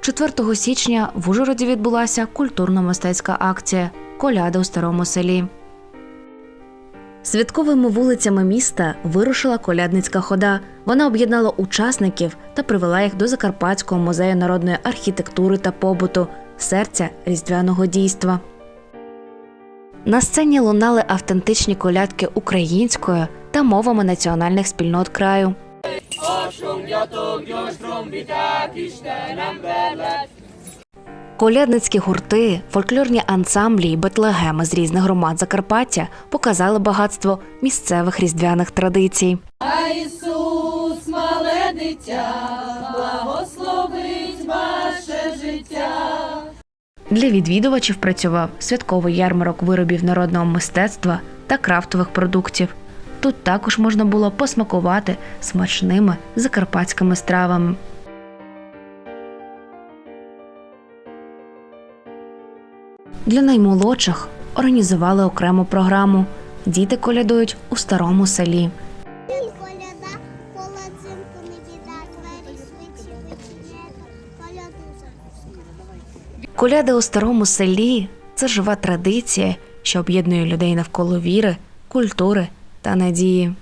4 січня в Ужгороді відбулася культурно-мистецька акція Коляда у старому селі. Святковими вулицями міста вирушила колядницька хода. Вона об'єднала учасників та привела їх до Закарпатського музею народної архітектури та побуту, серця різдвяного дійства. На сцені лунали автентичні колядки українською та мовами національних спільнот краю. Колядницькі гурти, фольклорні ансамблі і бетлегеми з різних громад Закарпаття показали багатство місцевих різдвяних традицій. А Ісус, мале дитя, благословить ваше життя. Для відвідувачів працював святковий ярмарок виробів народного мистецтва та крафтових продуктів. Тут також можна було посмакувати смачними закарпатськими стравами. Для наймолодших організували окрему програму. Діти колядують у старому селі. Коляди у старому селі це жива традиція, що об'єднує людей навколо віри, культури та надії.